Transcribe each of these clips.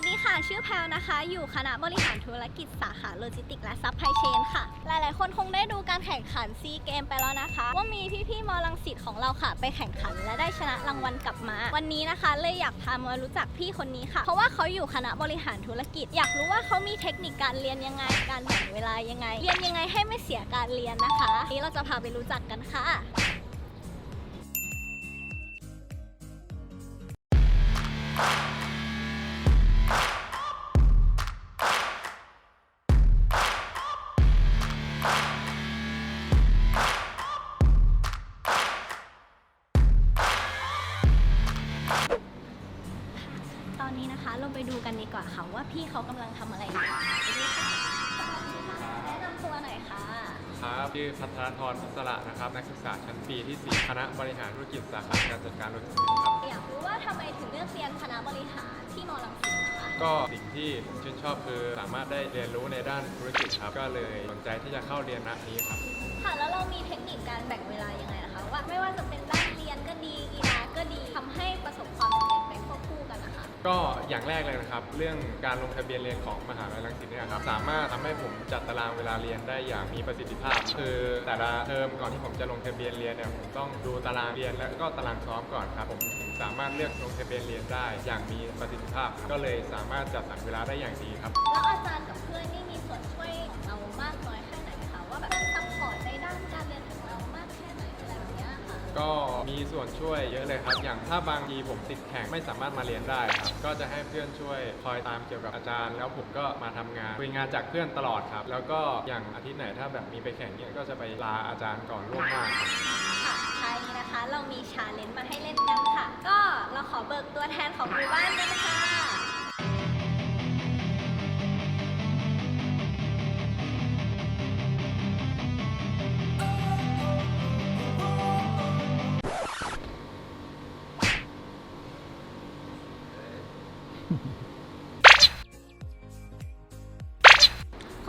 วัสดีค่ะ ชื่อแพลวนะคะ อยู่คณะบริหารธุรกิจสาขาโลจิสติกส์และซัพพลายเชนค่ะ หลายๆ คนคงได้ดูการแข่งขันซีเกมไปแล้วนะคะ ว่ามีพี่ๆมอลังสิตของเราค่ะ ไปแข่งขันและได้ชนะรางวัลกลับมา วันนี้นะคะเลยอยากพามารู้จักพี่คนนี้ค่ะ เพราะว่าเขาอยู่คณะบริหารธุรกิจ อยากรู้ว่าเขามีเทคนิคการเรียนยังไง การแบ่งเวลายังไง เรียนยังไงให้ไม่เสียการเรียนนะคะวันนี้เราจะพาไปรู้จักกันค่ะ นนี้นะคะเราไปดูกันดีกว่าค่ะว่าพี่เขากำลังทำอะไรอยู่ไปดูค่ะสวัสดีค่ะแนะนำตัวหน่อยค่ะ ครับชื่อพัทรธรพัสระนะครับ นักศึกษาชั้นปีที่ 4 คณะบริหารธุรกิจสาขาการจัดการโลจิสติกส์ครับ อยากรู้ว่าทำไมถึงเลือกเรียนคณะบริหารที่มอลังสิตนะคะ ก็สิ่งที่ผมชื่นชอบคือสามารถได้เรียนรู้ในด้านธุรกิจครับ ก็เลยสนใจที่จะเข้าเรียนคณะนี้ครับ ค่ะ แล้วเรามีเทคนิคการแบ่งเวลายังไงนะคะ ว่าไม่ว่าจะเป็นด้านเรียนก็ดีกีฬาก็ดีทำให้ประสบ ก็อย่างแรกเลยนะครับ เรื่องการลงทะเบียนเรียนของมหาลัยรังสิตเนี่ยครับสามารถทำให้ผมจัดตารางเวลาเรียนได้อย่างมีประสิทธิภาพ คือแต่ละเทอมก่อนที่ผมจะลงทะเบียนเรียนเนี่ยผมต้องดูตารางเรียนและก็ตารางซ้อมก่อนครับผมถึงสามารถเลือกลงทะเบียนเรียนได้อย่างมีประสิทธิภาพ ก็เลยสามารถจัดสรรเวลาได้อย่างดีครับแล้วอาจารย์กับเพื่อนนี่มี มีส่วนช่วยเยอะเลยครับ อย่างถ้าบางทีผมติดแข่งไม่สามารถมาเรียนได้ครับ ก็จะให้เพื่อนช่วยคอยตามเกี่ยวกับอาจารย์ แล้วผมก็มาทำงานคุยงานจากเพื่อนตลอดครับ แล้วก็อย่างอาทิตย์ไหนถ้าแบบมีไปแข่งเนี่ยก็จะไปลาอาจารย์ก่อนล่วงหน้าค่ะท้ายนี้นะคะ เรามีชาเลนจ์มาให้เล่นกันค่ะ ก็เราขอเบิกตัวแทนของหมู่บ้านกันค่ะ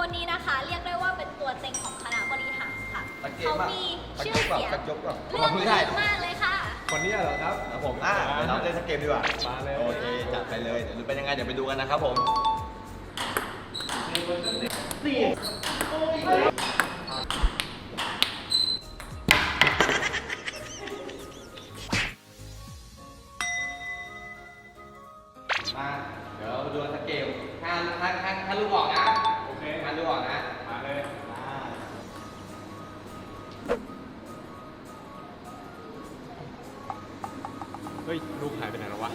นนี้นะคะเรียกได้ว่าเป็นตัวเต็งของคณะบริหารค่ะตะเกียเขาบอะมีตะชื่เกีอยบแบบเสียงตะจบแบบเรื่องไม่เยได้อะมากเลยค่ะ คนนี้เหรอครับครับผมอะเดี๋ยวเราเล่นสักเกมดีกว่ามาเลยโอเคจัดไปเลยเดี๋ยวเป็นยังไงเดี๋ยวไปดูกันนะครับผมมาเดี๋ยวเราไปดูกันสักเกมห้าห้าห้าห้าลูกออกนะ โอเคห้าลูก่อนนะ มาเลยเฮ้ย ลูกหายไปไหนแล้ววะ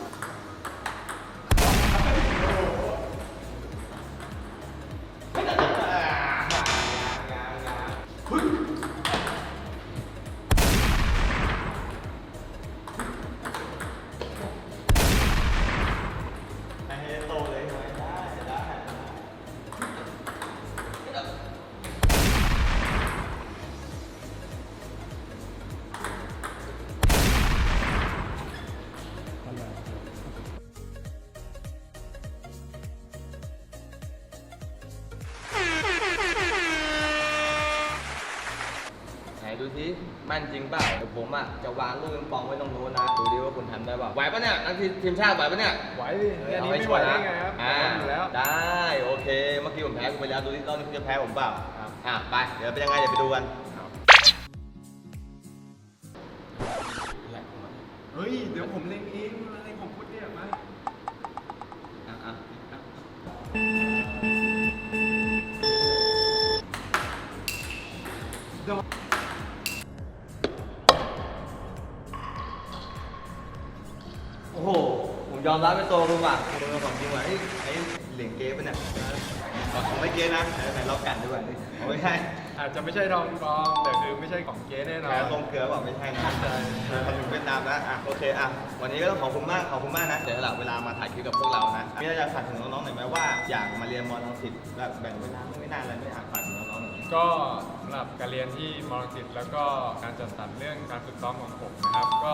มั่นจริงเปล่าเดี๋ยวผมอะจะวางลูกปิงปองไว้ตรงนู้นนะดูดิว่าคุณทำได้เปล่าไหวปะเนี่ยนักทีทีมชาติไหวปะเนี่ย ไหวดิแค่นี้ไม่ไหวได้ไงครับอ่าอยู่แล้ว ได้โอเค เมื่อกี้ผมแพ้คุณไปแล้วดูที่รอบนี้คุณจะแพ้ผมเปล่าครับอะไปเดี๋ยวเป็นยังไงเดี๋ยวไปดูกันเฮ้ยเดี๋ยวผมเล่นเองอะ โอ้โห ผมยอมรับเป็นตัวคุณว่ะคุณเป็นของจริงว่ะไอ้ไอ้เหลียงเก๊ปะเนี่ยของไม่เก๊นะเออไหนลองกันดูก่อนดิเอาไม่ใช่อาจจะไม่ใช่ทองปลอมแต่คือไม่ใช่ของเก๊แน่นอนแพ้ลงเกลือบอกไม่ใช่นะใช่เออทำอยู่เวียดนามนะอะโอเคอะวันนี้ก็ต้องขอบคุณมากขอบคุณมากนะเดี๋ยวหลังเวลามาถ่ายคลิปกับพวกเรานะมีอะไรอยากฝากถึงน้องๆหน่อยไหมว่าอยากมาเรียนมอลังสิตแบบแบ่งเวลาไม่นานอะไรไม่อยากฝากถึงน้องๆหน่อยก็สำหรับการเรียนที่มอลังสิตแล้วก็การจัดสรรเรื่องการฝึกซ้อมของผมนะครับก็ผ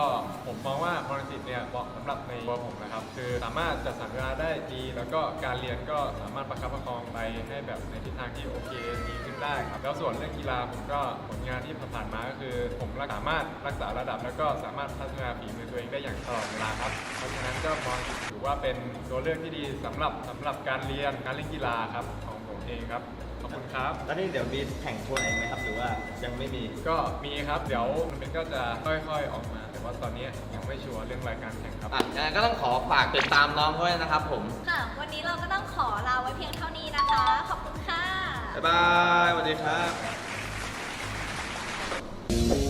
มองว่ามอลังสิตเนี่ยเหมาะสำหรับในตัวผมนะครับ คือสามารถจัดสรรเวลาได้ดี แล้วก็การเรียนก็สามารถประคับประคองไปให้แบบในทิศทางที่โอเคดีขึ้นได้ครับแล้วส่วนเรื่องกีฬาผมก็ผลงานที่ผ่านมาก็คือ ผมสามารถรักษาระดับ แล้วก็สามารถพัฒนาฝีมือตัวเองได้อย่างตลอดเวลาครับเพราะฉะนั้นก็มองถือว่าเป็นตัวเลือกที่ดีสำหรับสำหรับการเรียนการเล่นกีฬาครับของผมเองครับ ขอบคุณครับ แล้วนี่เดี๋ยวมีแข่งทัวร์ไหนไหมครับ หรือว่ายังไม่มี ก็มีครับเดี๋ยวมันก็จะค่อยๆออกมา แต่ว่าตอนนี้ยังไม่ชัวร์เรื่องรายการแข่งครับ อะยังไงก็ต้องขอฝากติดตามน้องด้วยนะครับผม ค่ะ วันนี้เราก็ต้องขอลาไว้เพียงเท่านี้นะคะ ขอบคุณค่ะ บ๊ายบายสวัสดีครับ